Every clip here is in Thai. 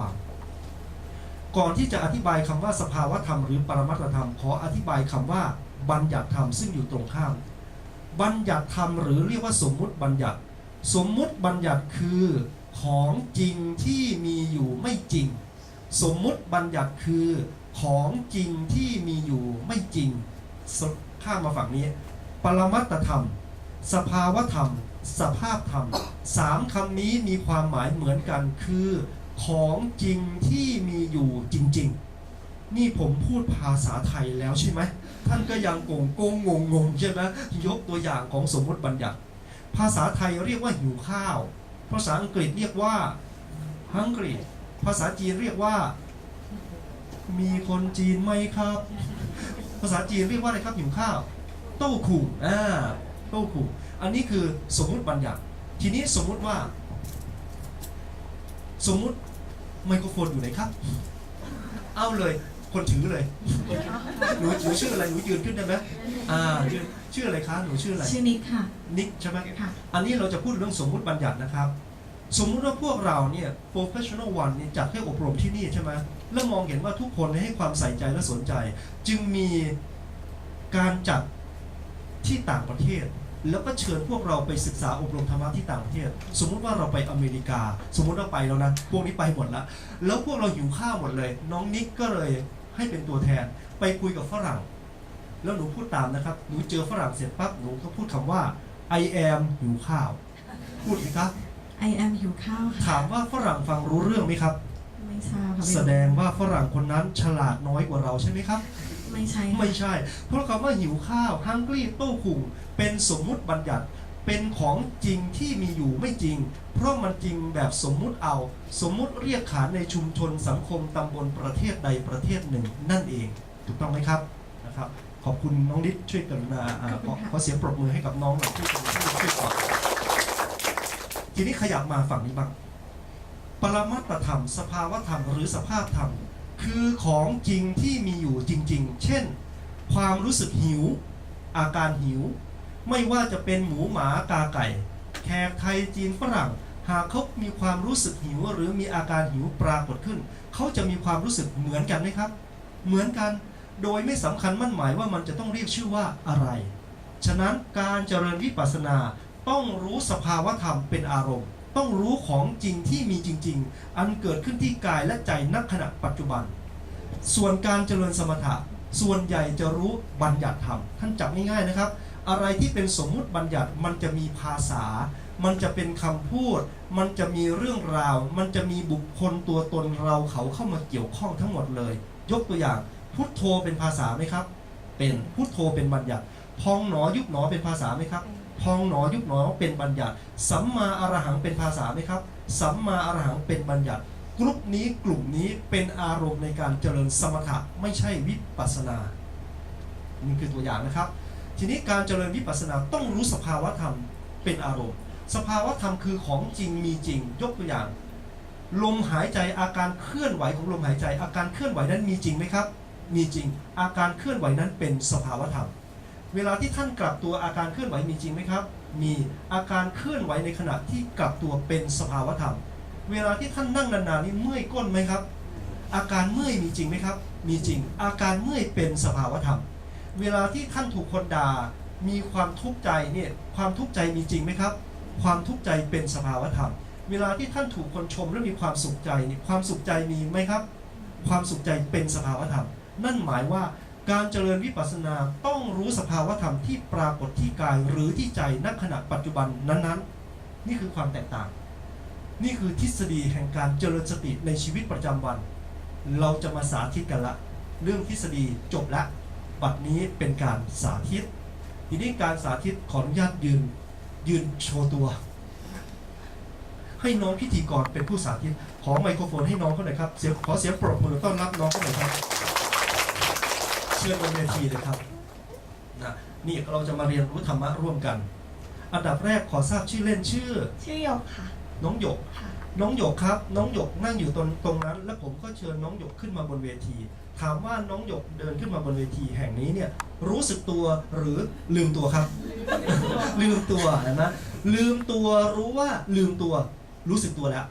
ความ ก่อนที่จะอธิบายคำว่าสภาวธรรมหรือปรมัตธรรม ขออธิบายคำว่าบัญญัติธรรมซึ่งอยู่ตรงข้าม บัญญัติธรรมหรือเรียกว่าสมมุติบัญญัติ สมมุติบัญญัติคือของจริงที่มีอยู่ไม่จริง สมมุติบัญญัติคือของจริงที่มีอยู่ไม่จริง ข้ามมาฝั่งนี้ ปรมัตธรรม สภาวธรรม สภาพธรรมสามคำนี้มีความหมายเหมือนกันคือ ของจริงที่มีอยู่จริง ๆ นี่ผมพูดภาษาไทยแล้วใช่ไหมท่านก็ยังงงงงงงใช่ไหมยกตัวอย่างของสมมติบัญญัติ ภาษาไทยเรียกว่าหิวข้าว ภาษาอังกฤษเรียกว่า hungry ภาษาจีนเรียกว่า มีคนจีนไหมครับ ภาษาจีนเรียกว่าอะไรครับหิวข้าว โต้ขู่อ่าโต้ขู่อันนี้คือสมมุติบัญญัติ ทีนี้สมมุติว่า สมมุติ ไมโครโฟนอยู่ไหนครับ เอาเลย คนถือเลย หนูหนูชื่ออะไร หนูยืนขึ้นได้ไหมอ่ายืนชื่ออะไรคะ หนูชื่ออะไร ชื่อนิดค่ะ นิกใช่ไหมค่ะ อันนี้เราจะพูดเรื่องสมมุติบัญญัตินะครับ สมมุติว่าพวกเราเนี่ย professional one เนี่ยจัดให้อบรมที่นี่ใช่ไหมแล้วมองเห็นว่าทุกคนให้ความใส่ใจและสนใจ จึงมีการจัดที่ต่างประเทศ แล้วก็เชิญพวกเราไปศึกษาอบรมธรรมะที่ต่างประเทศ สมมุติว่าเราไปอเมริกา สมมุติว่าไปแล้วนะ พวกนี้ไปหมดแล้วแล้วพวกเราหิวข้าวหมดเลย น้องนิกก็เลยให้เป็นตัวแทน ไปคุยกับฝรั่ง แล้วหนูพูดตามนะครับ หนูเจอฝรั่งเสร็จปั๊บ หนูก็พูดคำว่า I am หิวข้าว พูดสิครับ I am หิวข้าวค่ะถามว่าฝรั่งฟังรู้เรื่องไหมครับ ไม่ทราบค่ะแสดงว่าฝรั่งคนนั้นฉลาดน้อยกว่าเราใช่ไหมครับ ไม่ใช่ค่ะ ไม่ใช่ เพราะคำว่าหิวข้าว hungry โต้คุงเป็นสมมุติบัญญัติ เป็นของจริงที่มีอยู่ไม่จริง เพราะมันจริงแบบสมมุติเอา สมมุติเรียกขานในชุมชนสังคมตำบลประเทศใดประเทศหนึ่งนั่นเอง ถูกต้องไหมครับนะครับ ขอบคุณน้องนิดช่วยกรุณาอ่าขอขอเสียงปรบมือให้กับน้องหน่อยที่ช่วยช่วยตอบทีนี้ขยับมาฝั่งนี้บ้าง ปรมัตถธรรม สภาวธรรม หรือสภาพธรรม คือของจริงที่มีอยู่จริง ๆ เช่น ความรู้สึกหิว อาการหิว ไม่ว่าจะเป็นหมูหมากาไก่ แขกไทยจีนฝรั่ง หากเขามีความรู้สึกหิวหรือมีอาการหิวปรากฏขึ้น เขาจะมีความรู้สึกเหมือนกันไหมครับ เหมือนกันโดยไม่สำคัญมั่นหมายว่ามันจะต้องเรียกชื่อว่าอะไร ฉะนั้นการเจริญวิปัสสนาต้องรู้สภาวธรรมเป็นอารมณ์ ต้องรู้ของจริงที่มีจริง ๆ อันเกิดขึ้นที่กายและใจนักขณะปัจจุบัน ส่วนการเจริญสมถะ ส่วนใหญ่จะรู้บัญญัติธรรม ท่านจับง่ายๆนะครับ อะไรที่เป็นสมมุติบัญญัติมันจะมีภาษา มันจะเป็นคำพูด มันจะมีเรื่องราว มันจะมีบุคคลตัวตนเราเขาเข้ามาเกี่ยวข้องทั้งหมดเลย ยกตัวอย่างพุทโธเป็นภาษาไหมครับ เป็นพุทโธเป็นบัญญัติ พองหนอยุบหนอเป็นภาษาไหมครับ พองหนอยุบหนอเป็นบัญญัติ สัมมาอรหังเป็นภาษาไหมครับ สัมมาอรหังเป็นบัญญัติ กลุ่มนี้กลุ่มนี้เป็นอารมณ์ในการเจริญสมถะไม่ใช่วิปัสนานี่คือตัวอย่างนะครับ ทีนี้การเจริญวิปัสสนาต้องรู้สภาวธรรมเป็นอารมณ์ สภาวธรรมคือของจริงมีจริง ยกตัวอย่าง ลมหายใจอาการเคลื่อนไหวของลมหายใจ อาการเคลื่อนไหวนั้นมีจริงไหมครับ มีจริง อาการเคลื่อนไหวนั้นเป็นสภาวธรรม เวลาที่ท่านกลับตัวอาการเคลื่อนไหวมีจริงไหมครับ มีอาการเคลื่อนไหวในขณะที่กลับตัวเป็นสภาวธรรม เวลาที่ท่านนั่งนานๆนี่เมื่อยก้นไหมครับ อาการเมื่อยมีจริงไหมครับ มีจริง อาการเมื่อยเป็นสภาวธรรม เวลาที่ท่านถูกคนด่า มีความทุกข์ใจเนี่ยความทุกข์ใจมีจริงไหมครับ ความทุกข์ใจเป็นสภาวธรรม เวลาที่ท่านถูกคนชมและมีความสุขใจนี่ความสุขใจมีไหมครับ ความสุขใจเป็นสภาวธรรม นั่นหมายว่า การเจริญวิปัสสนาต้องรู้สภาวธรรมที่ปรากฏที่กายหรือที่ใจณขณะปัจจุบันนั้น ๆ นี่คือความแตกต่าง นี่คือทฤษฎีแห่งการเจริญสติในชีวิตประจำวัน เราจะมาสาธิตกันละ เรื่องทฤษฎีจบละบัดนี้เป็นการสาธิต ทีนี้การสาธิตขออนุญาตยืน ยืนโชว์ตัว ให้น้องพิธีกรเป็นผู้สาธิต ขอไมโครโฟนให้น้องเขาหน่อยครับเสียงขอเสียงปรบมือต้อนรับน้องเขาหน่อยครับ เชิญบนเวทีเลยครับนะนี่เราจะมาเรียนรู้ธรรมะร่วมกัน อันดับแรกขอทราบชื่อเล่นชื่อ ชื่อหยกค่ะ น้องหยกค่ะน้องหยกครับ น้องหยกนั่งอยู่ตรงตรงนั้น แล้วผมก็เชิญน้องหยกขึ้นมาบนเวที ถามว่าน้องหยกเดินขึ้นมาบนเวทีแห่งนี้เนี่ยรู้สึกตัวหรือลืมตัวครับ ลืมตัวนะลืมตัวรู้ว่าลืมตัวรู้สึกตัวแล้ว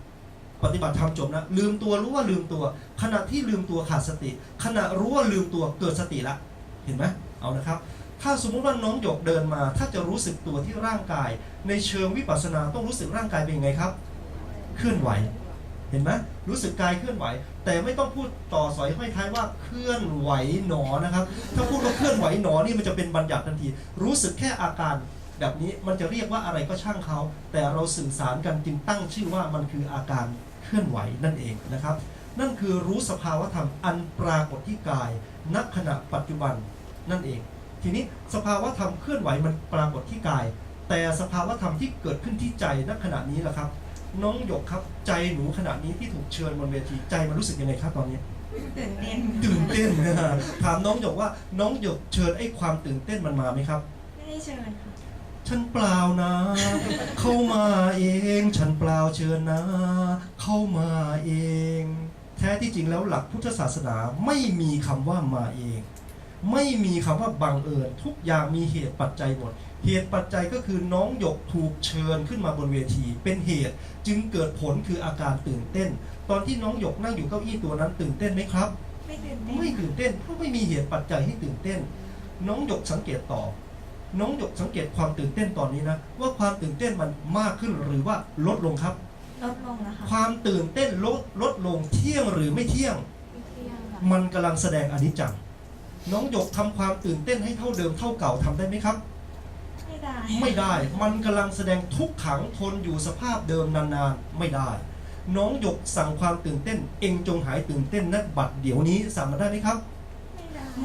ปฏิบัติธรรมจบนะลืมตัวรู้ว่าลืมตัว ขณะที่ลืมตัวขาดสติ ขณะรู้ว่าลืมตัวเกิดสติละ เห็นไหมเอานะครับ ถ้าสมมุติว่าน้องหยกเดินมา ถ้าจะรู้สึกตัวที่ร่างกาย ในเชิงวิปัสสนาต้องรู้สึกร่างกายเป็นยังไงครับ เคลื่อนไหว เห็นไหมรู้สึกกายเคลื่อนไหว แต่ไม่ต้องพูดต่อสอยห้อยท้ายว่าเคลื่อนไหวหนอนะครับ ถ้าพูดว่าเคลื่อนไหวหนอนี่มันจะเป็นบัญญัติทันที รู้สึกแค่อาการ แบบนี้มันจะเรียกว่าอะไรก็ช่างเขา แต่เราสื่อสารกันจึงตั้งชื่อว่ามันคืออาการเคลื่อนไหวนั่นเองนะครับ นั่นคือรู้สภาวธรรมอันปรากฏที่กายณขณะปัจจุบันนั่นเอง ทีนี้สภาวธรรมเคลื่อนไหวมันปรากฏที่กาย แต่สภาวธรรมที่เกิดขึ้นที่ใจณขณะนี้แหละครับ น้องหยกครับใจหนูขณะนี้ที่ถูกเชิญบนเวทีใจมันรู้สึกยังไงครับตอนนี้ตื่นเต้นตื่นเต้นนะฮะถามน้องหยกว่าน้องหยกเชิญไอ้ความตื่นเต้นมันมาไหมครับ ไม่ได้เชิญค่ะ ฉันเปล่านะ เข้ามาเอง ฉันเปล่าเชิญนะ เข้ามาเอง แท้ที่จริงแล้วหลักพุทธศาสนาไม่มีคำว่ามาเอง ไม่มีคำว่าบังเอิญทุกอย่างมีเหตุปัจจัยหมด เหตุปัจจัยก็คือน้องหยกถูกเชิญขึ้นมาบนเวที เป็นเหตุจึงเกิดผลคืออาการตื่นเต้น ตอนที่น้องหยกนั่งอยู่เก้าอี้ตัวนั้นตื่นเต้นไหมครับ ไม่ตื่นเต้นไม่ตื่นเต้นเพราะไม่มีเหตุปัจจัยให้ตื่นเต้น น้องหยกสังเกตต่อ น้องหยกสังเกตความตื่นเต้นตอนนี้นะ ว่าความตื่นเต้นมันมากขึ้นหรือว่าลดลงครับ ลดลงนะคะความตื่นเต้นลดลดลงเที่ยงหรือไม่เที่ยง ไม่เที่ยงค่ะมันกำลังแสดงอนิจจังน้องหยกทำความตื่นเต้นให้เท่าเดิมเท่าเก่าทำได้ไหมครับ ไม่ได้ไม่ได้ มันกำลังแสดงทุกขังทนอยู่สภาพเดิมนานๆ ไม่ได้ น้องหยกสั่งความตื่นเต้น เองจงหายตื่นเต้นนักบัดเดี๋ยวนี้สั่งมาได้ไหมครับ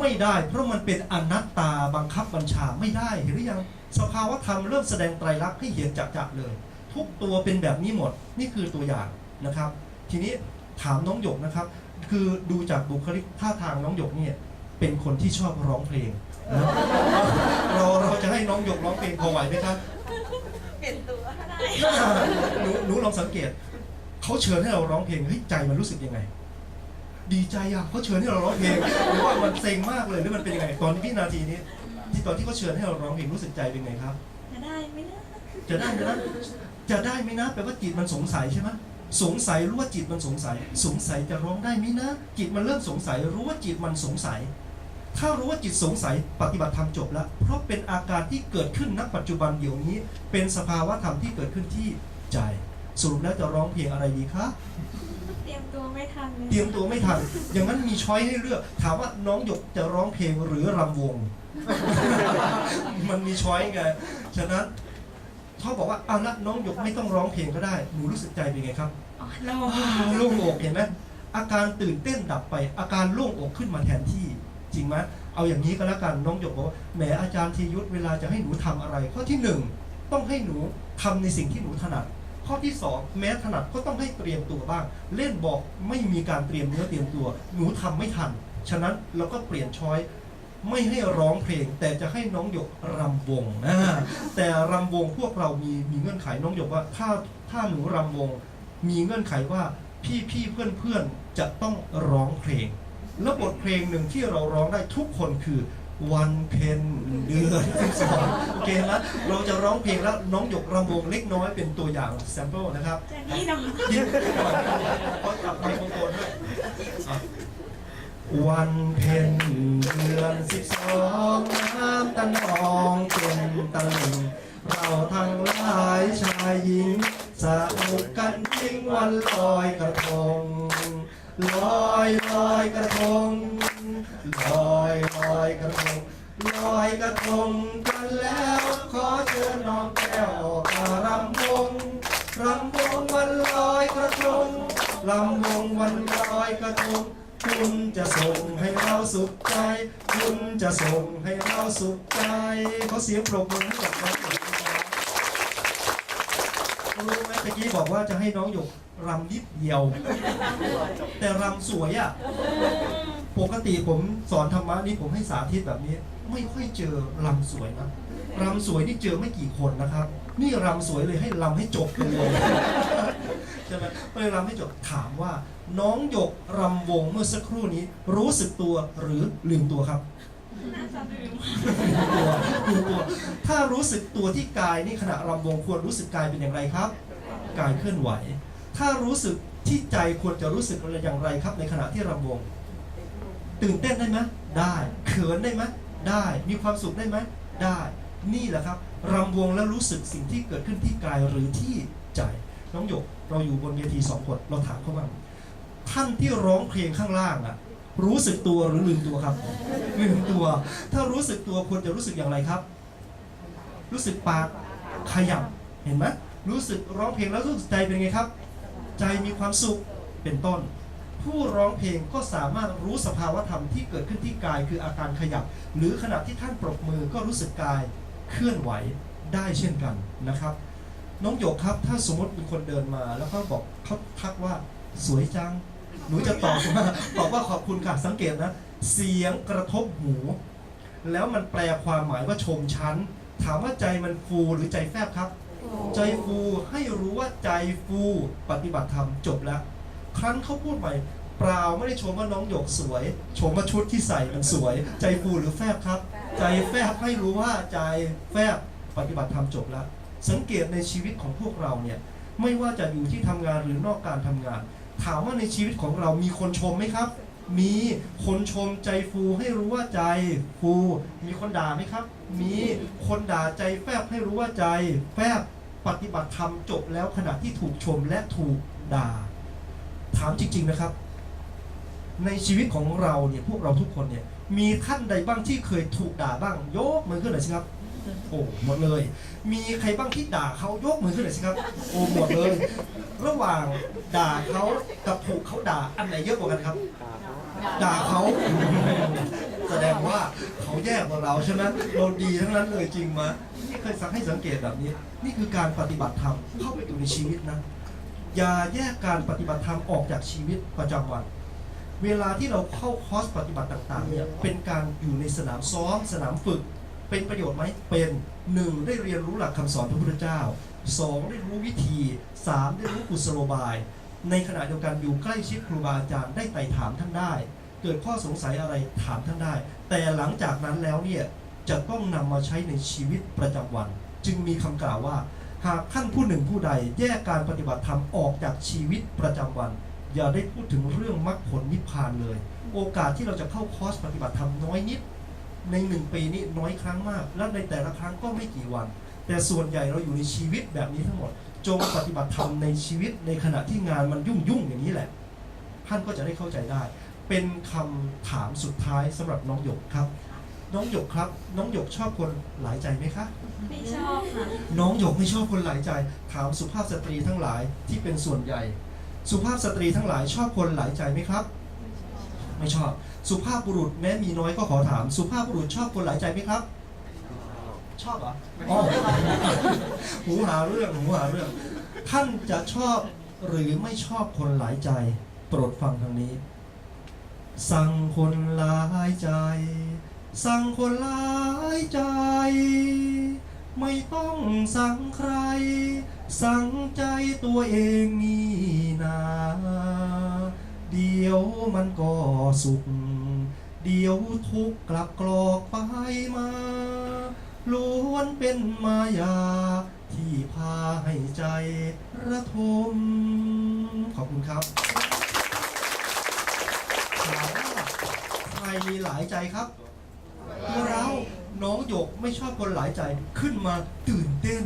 ไม่ได้ไม่ได้ เพราะมันเป็นอนัตตาบังคับบัญชาไม่ได้เห็นหรือยังสภาวธรรมเริ่มแสดงไตรลักษณ์ให้เห็นจักๆเลย ทุกตัวเป็นแบบนี้หมดนี่คือตัวอย่างนะครับ ทีนี้ถามน้องหยกนะครับ คือดูจากบุคลิกท่าทางน้องหยกเนี่ยเป็นคนที่ชอบร้องเพลงนะเราเราจะให้น้องหยกร้องเพลงพอไหวไหมครับเปลี่ยนตัวก็ได้หนูหนูลองสังเกตเขาเชิญให้เราร้องเพลงเฮ้ยใจมันรู้สึกยังไง ดีใจอะเขาเชิญให้เราร้องเพลงหรือว่ามันเซ็งมากเลยหรือมันเป็นยังไงตอนวินาทีนี้ ที่ตอนที่เขาเชิญให้เราร้องเพลงรู้สึกใจเป็นไงครับ จะได้ไหมนะจะได้ไหมนะจะได้ไหมนะแปลว่าจิตมันสงสัยใช่ไหมสงสัยรู้ว่าจิตมันสงสัย สงสัยจะร้องได้ไหมนะ จิตมันเริ่มสงสัย รู้ว่าจิตมันสงสัย ถ้ารู้ว่าจิตสงสัยปฏิบัติธรรมจบแล้ว เพราะเป็นอาการที่เกิดขึ้นณปัจจุบันเดี๋ยวนี้ เป็นสภาวะธรรมที่เกิดขึ้นที่ใจ สรุปแล้วจะร้องเพลงอะไรดีคะเตรียมตัวไม่ทันเลยเตรียมตัวไม่ทัน อย่างนั้นมีช้อยให้เลือก ถามว่าน้องหยกจะร้องเพลงหรือรำวง มันมีช้อยไง ฉะนั้นเขาบอกว่าเอาละน้องหยกไม่ต้องร้องเพลงก็ได้ หนูรู้สึกใจเป็นไงครับอ๋อโล่งอ่าโล่งอกเห็นไหมอาการตื่นเต้นดับไป อาการโล่งอกขึ้นมาแทนที่ จริงไหมเอาอย่างนี้ก็แล้วกันน้องหยกบอกว่าแหมอาจารย์ทียุทธเวลาจะให้หนูทำอะไรข้อที่หนึ่งต้องให้หนูทำในสิ่งที่หนูถนัด ข้อที่สองแม้ถนัดก็ต้องให้เตรียมตัวบ้าง เล่นบอกไม่มีการเตรียมเนื้อเตรียมตัว หนูทำไม่ทัน ฉะนั้นเราก็เปลี่ยนช้อยไม่ให้ร้องเพลง แต่จะให้น้องหยกรำวงนะแต่รำวงพวกเรามีมีเงื่อนไขน้องหยกว่า ถ้าถ้าหนูรำวง มีเงื่อนไขว่าพี่พี่เพื่อนเพื่อนจะต้องร้องเพลง แล้วบทเพลงหนึ่งที่เราร้องได้ทุกคนคือ วันเพ็ญเดือนสิบสองโอเคแล้วเราจะร้องเพลงแล้วน้องหยกรำวงเล็กน้อยเป็นตัวอย่างแซมเปิลนะครับจะนี่น้องยิ้มก่อนเพราะตับไมโครโฟนด้วยวันเพ็ญเดือนสิบสองน้ำตะนองเป็นตะลิงเราทั้งหลายชายหญิงสนุกกันจริงวันลอยกระทงลอยลอยกระทง ลอยลอยกระทงลอยกระทงกันแล้ว ขอเชิญน้องแก้วออกมารำวงรำวงวันลอยกระทงรำวงวันลอยกระทงคุณจะส่งให้เราสุขใจ คุณจะส่งให้เราสุขใจ เขาเสียงปรบมือให้กับน้องหยกนะครับ รู้ไหมตะกี้บอกว่าจะให้น้องหยกรำนิดเดียว แต่รำสวยอะ ปกติผมสอนธรรมะนี่ผมให้สาธิตแบบนี้ ไม่ค่อยเจอรำสวยนะรำสวยนี่เจอไม่กี่คนนะครับ นี่รำสวยเลยให้รำให้จบไปเลยใช่ไหมก็เลยรำให้จบถามว่า น้องหยกรำวงเมื่อสักครู่นี้ รู้สึกตัวหรือลืมตัวครับน่าจะลืม ตัว ถ้ารู้สึกตัวที่กายนี่ขณะรำวงควรรู้สึกกายเป็นอย่างไรครับ กายเคลื่อนไหว ถ้ารู้สึกที่ใจควรจะรู้สึกอย่างไรครับ ในขณะที่รำวง ตื่นเต้นได้ไหมได้เขินได้ไหมได้ มีความสุขได้ไหมได้ นี่แหละครับรำวงแล้วรู้สึกสิ่งที่เกิดขึ้นที่กายหรือที่ใจ น้องหยก เราอยู่บนเวทีสองคนเราถามเขาบ้างท่านที่ร้องเพลงข้างล่างอะ รู้สึกตัวหรือลืมตัวครับลืมตัว ถ้ารู้สึกตัวควรจะรู้สึกอย่างไรครับ รู้สึกปากขยับเห็นไหมรู้สึกร้องเพลงแล้วรู้สึกใจเป็นไงครับ ใจมีความสุขเป็นต้น ผู้ร้องเพลงก็สามารถรู้สภาวธรรมที่เกิดขึ้นที่กายคืออาการขยับ หรือขณะที่ท่านปรบมือก็รู้สึกกายเคลื่อนไหวได้เช่นกันนะครับ น้องหยกครับถ้าสมมติมีคนเดินมาแล้วเขาบอกเขาทักว่าสวยจัง หนูจะตอบว่าบอกว่าขอบคุณค่ะสังเกตนะ เสียงกระทบหู แล้วมันแปลความหมายว่าชมชั้นถามว่าใจมันฟูหรือใจแฟบครับ ใจฟูให้รู้ว่าใจฟูปฏิบัติธรรมจบแล้ว ครั้นเขาพูดใหม่เปล่าไม่ได้ชมว่าน้องหยกสวย ชมว่าชุดที่ใส่มันสวย ใจฟูหรือแฟบครับ ใจแฟบให้รู้ว่าใจแฟบปฏิบัติธรรมจบแล้ว สังเกตในชีวิตของพวกเราเนี่ยไม่ว่าจะอยู่ที่ทำงานหรือนอกการทำงาน ถามว่าในชีวิตของเรามีคนชมไหมครับ มีคนชมใจฟูให้รู้ว่าใจฟู มีคนด่าไหมครับ มีคนด่าใจแฟบให้รู้ว่าใจ แฟบปฏิบัติธรรมจบแล้วขณะที่ถูกชมและถูกด่า ถามจริง ๆนะครับ ในชีวิตของเราเนี่ยพวกเราทุกคนเนี่ยมีท่านใดบ้างที่เคยถูกด่าบ้าง ยกมือขึ้นหน่อยสิครับ โอ้หมดเลย มีใครบ้างที่ด่าเขายกมือขึ้นหน่อยสิครับ โอ้หมดเลย ระหว่างด่าเขากับถูกเขาด่าอันไหนเยอะกว่ากันครับ ด่าเขาแสดงว่าเขาแย่กว่าเราใช่ไหมเราดีทั้งนั้นเลยจริงไหมนี่เคยสังให้สังเกตแบบนี้ นี่คือการปฏิบัติธรรมเข้าไปอยู่ในชีวิตนะอย่าแยกการปฏิบัติธรรมออกจากชีวิตประจำวัน เวลาที่เราเข้าคอร์สปฏิบัติต่างๆเนี่ยเป็นการอยู่ในสนามซ้อมสนามฝึก เป็นประโยชน์ไหมเป็นหนึ่งได้เรียนรู้หลักคำสอนพระพุทธเจ้าสองได้รู้วิธีสามได้รู้กุศโลบาย ในขณะเดียวกันอยู่ใกล้ชิดครูบาอาจารย์ได้ไต่ถามท่านได้ เกิดข้อสงสัยอะไรถามท่านได้ แต่หลังจากนั้นแล้วเนี่ยจะต้องนำมาใช้ในชีวิตประจำวัน จึงมีคำกล่าวว่า หากท่านผู้หนึ่งผู้ใดแยกการปฏิบัติธรรมออกจากชีวิตประจำวัน อย่าได้พูดถึงเรื่องมรรคผลนิพพานเลย โอกาสที่เราจะเข้าคอร์สปฏิบัติธรรมน้อยนิด ในหนึ่งปีนี้น้อยครั้งมาก และในแต่ละครั้งก็ไม่กี่วัน แต่ส่วนใหญ่เราอยู่ในชีวิตแบบนี้ทั้งหมด จงปฏิบัติธรรมในชีวิตในขณะที่งานมันยุ่งยุ่งๆอย่างนี้แหละ ท่านก็จะได้เข้าใจได้ เป็นคำถามสุดท้ายสำหรับน้องหยกครับ น้องหยกครับ น้องหยกชอบคนหลายใจไหมคะไม่ชอบค่ะน้องหยกไม่ชอบคนหลายใจ ถามสุภาพสตรีทั้งหลายที่เป็นส่วนใหญ่ สุภาพสตรีทั้งหลายชอบคนหลายใจไหมครับ ไม่ชอบ สุภาพบุรุษแม้มีน้อยก็ขอถาม สุภาพบุรุษชอบคนหลายใจไหมครับ ชอบเหรออ๋อหูหาเรื่องหูหาเรื่อง ท่านจะชอบหรือไม่ชอบคนหลายใจ โปรดฟังทางนี้ สั่งคนหลายใจ สั่งคนหลายใจ ไม่ต้องสั่งใคร สั่งใจตัวเองนี่นา เดี๋ยวมันก็สุข เดี๋ยวทุกข์กลับกรอกไปมาล้วนเป็นมายา ที่พาให้ใจระทม ขอบคุณครับถามว่าใครมีหลายใจครับตัวเรา น้องหยกไม่ชอบคนหลายใจขึ้นมาตื่นเต้น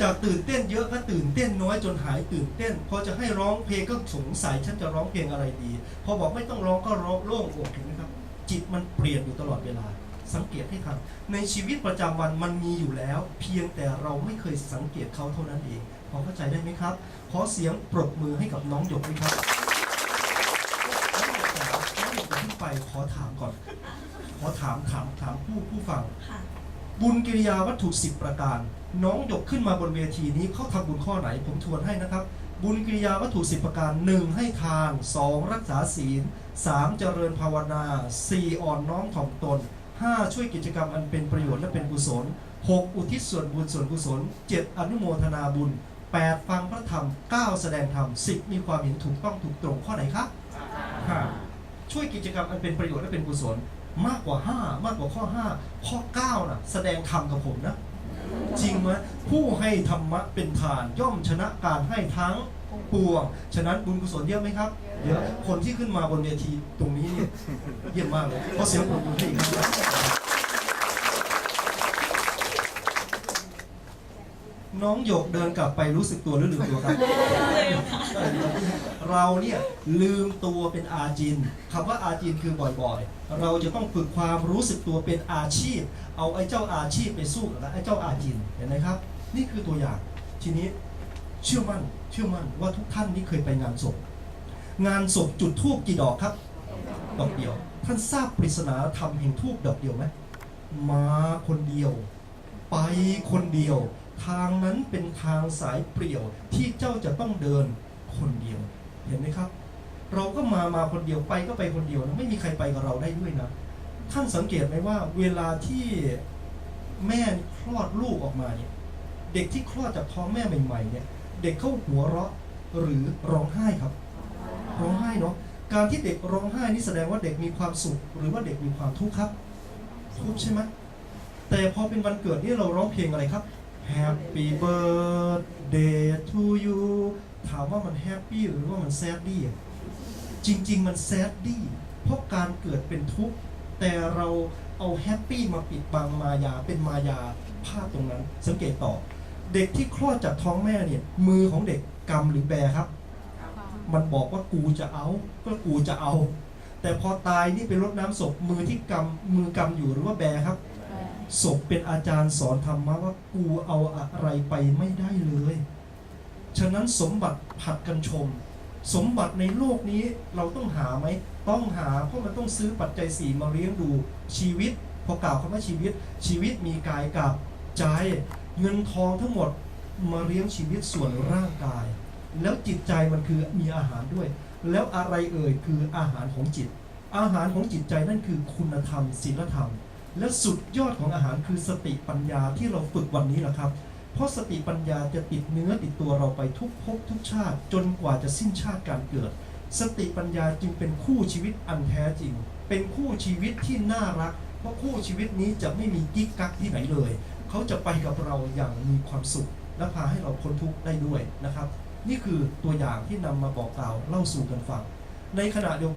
จากตื่นเต้นเยอะก็ตื่นเต้นน้อยจนหายตื่นเต้น พอจะให้ร้องเพลงก็สงสัยฉันจะร้องเพลงอะไรดี พอบอกไม่ต้องร้องก็ร้องโล่งอกเห็นไหมครับ จิตมันเปลี่ยนอยู่ตลอดเวลา สังเกตให้ทันในชีวิตประจำวันมันมีอยู่แล้ว เพียงแต่เราไม่เคยสังเกตเขาเท่านั้นเองพอเข้าใจได้ไหมครับ ขอเสียงปรบมือให้กับน้องหยกด้วยครับน้องหยกจ๋าน้องหยกอย่าเพิ่งไปขอถามก่อน ขอถามถามถามผู้ผู้ฟัง ค่ะ บุญกิริยาวัตถุสิบประการ น้องหยกขึ้นมาบนเวทีนี้เขาทำบุญข้อไหน ผมทวนให้นะครับ บุญกิริยาวัตถุสิบประการหนึ่งให้ทานสองรักษาศีลสามเจริญภาวนาสี่อ่อนน้อมถ่อมตนห้าช่วยกิจกรรมอันเป็นประโยชน์และเป็นกุศลหกอุทิศส่วนบุญส่วนกุศลเจ็ดอนุโมทนาบุญแปดฟังพระธรรมเก้าแสดงธรรมสิบมีความเห็นถูกต้องถูกตรงข้อไหนครับห้า ช่วยกิจกรรมอันเป็นประโยชน์และเป็นกุศลมากกว่า 5 มากกว่าข้อ 5 ข้อ9นะแสดงธรรมกับผมนะ จริงไหมผู้ให้ธรรมะเป็นทานย่อมชนะการให้ทั้งปวง ฉะนั้นบุญกุศลเยอะไหมครับ เยอะ คนที่ขึ้นมาบนเวทีตรงนี้เนี่ยเยี่ยมมากเลยขอเสียงปรบมือให้อีครับ น้องหยกเดินกลับไปรู้สึกตัวหรือลืมตัวครับ เราเนี่ยลืมตัวเป็นอาจินคำว่าอาจินคือบ่อยๆ เราจะต้องฝึกความรู้สึกตัวเป็นอาชีพ เอาไอ้เจ้าอาชีพไปสู้กับไอ้เจ้าอาจินเห็นไหมครับ นี่คือตัวอย่างทีนี้เชื่อมั่นเชื่อมั่นว่าทุกท่านนี่เคยไปงานศพงานศพจุดทูบกี่ดอกครับดอกเดียว ท่านทราบปริศนาธรรมแห่งทูบดอกเดียวไหมมาคนเดียว ไปคนเดียว ทางนั้นเป็นทางสายเปรี่ยวที่เจ้าจะต้องเดินคนเดียว เห็นไหมครับ เราก็มามาคนเดียวไปก็ไปคนเดียวนะไม่มีใครไปกับเราได้ด้วยนะ ท่านสังเกตไหมว่า เวลาที่แม่คลอดลูกออกมาเนี่ยเด็กที่คลอดจากท้องแม่ใหม่ๆเนี่ย เด็กเข้าหัวเราะหรือร้องไห้ครับ ร้องไห้เนาะการที่เด็กร้องไห้นี่แสดงว่าเด็กมีความสุข หรือว่าเด็กมีความทุกข์ครับทุกข์ใช่ไหมแต่พอเป็นวันเกิดนี่เราร้องเพลงอะไรครับ Happy birthday to you ถามว่ามันแฮปปี้หรือว่ามันแซดดี้อะจริง ๆ มันแซดดี้เพราะการเกิดเป็นทุกข์ แต่เราเอาแฮปปี้มาปิดบังมายาเป็นมายาภาพตรงนั้น สังเกตต่อ เด็กที่คลอดจากท้องแม่เนี่ยมือของเด็กกำหรือแบครับ มันบอกว่ากูจะเอา ก็กูจะเอา แต่พอตายนี่ไปรดน้ำศพมือที่กำมือกำอยู่หรือว่าแบครับ ศพเป็นอาจารย์สอนธรรมะว่ากูเอาอะไรไปไม่ได้เลย ฉะนั้นสมบัติผัดกันชม สมบัติในโลกนี้เราต้องหาไหม ต้องหาเพราะมันต้องซื้อปัจจัยสี่มาเลี้ยงดูชีวิต พอกล่าวคำว่าชีวิต ชีวิตมีกายกับใจ เงินทองทั้งหมดมาเลี้ยงชีวิตส่วนร่างกาย แล้วจิตใจมันคือมีอาหารด้วย แล้วอะไรเอ่ยคืออาหารของจิต อาหารของจิตใจนั่นคือคุณธรรมศีลธรรม และสุดยอดของอาหารคือสติปัญญาที่เราฝึกวันนี้แหละครับ เพราะสติปัญญาจะติดเนื้อติดตัวเราไปทุกภพทุกชาติ จนกว่าจะสิ้นชาติการเกิด สติปัญญาจึงเป็นคู่ชีวิตอันแท้จริง เป็นคู่ชีวิตที่น่ารัก เพราะคู่ชีวิตนี้จะไม่มีกิ๊กกักที่ไหนเลย เขาจะไปกับเราอย่างมีความสุข และพาให้เราพ้นทุกข์ได้ด้วยนะครับ นี่คือตัวอย่างที่นำมาบอกกล่าวเล่าสู่กันฟัง ในขณะเดียว